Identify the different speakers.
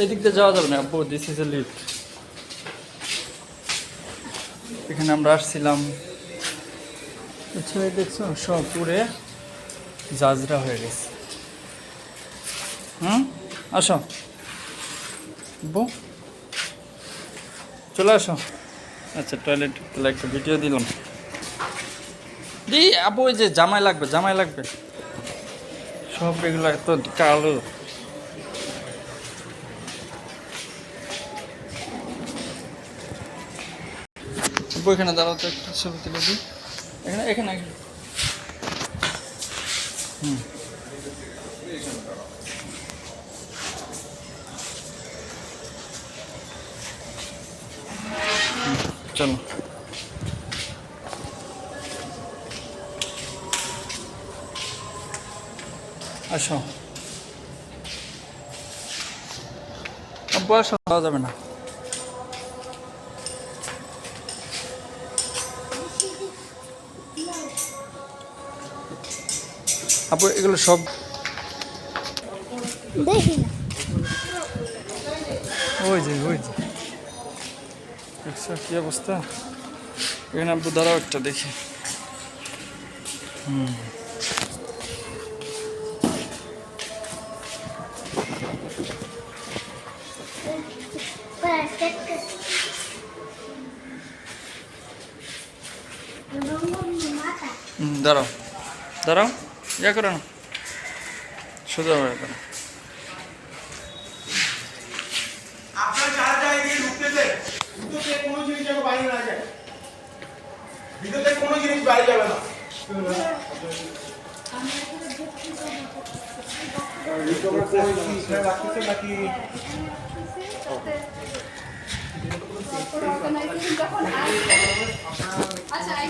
Speaker 1: এই দিক দিয়ে যাওয়া যাবে না, আব্বু দিস ইজ এ লিফট এখানে আমরা আসছিলাম। পিছনে দেখছ, সব পুরে জাজরা হয়ে গেছে। হুম? আসো। আব্বু? চলে আসো। আচ্ছা টয়লেট তাহলে একটা ভিডিও দিলাম। দি আপু ওই যে জামাই লাগবে জামাই লাগবে। সব এগুলো এত কালো। আপু এখানে দাঁড়াও তো একটা ছবি তুলে দিই। এখানে এখানে এখানে। হুম হুম, চলো। আসো। আব্বু আসো যাওয়া যাবে না। আপু এগুলো সব ওই যে ওই যে। কি অবস্থা? এখানে আব্বু দাঁড়াও একটা দেখি। হুম। হুম, দাঁড়াও। দাঁড়াও। ইয়া করো না। সোজা হয়ে করো
Speaker 2: কোনো জিনিস বাইরে না যায়। ভিতরে কোনো জিনিস বাইরে যাবে না।
Speaker 3: আচ্ছা আই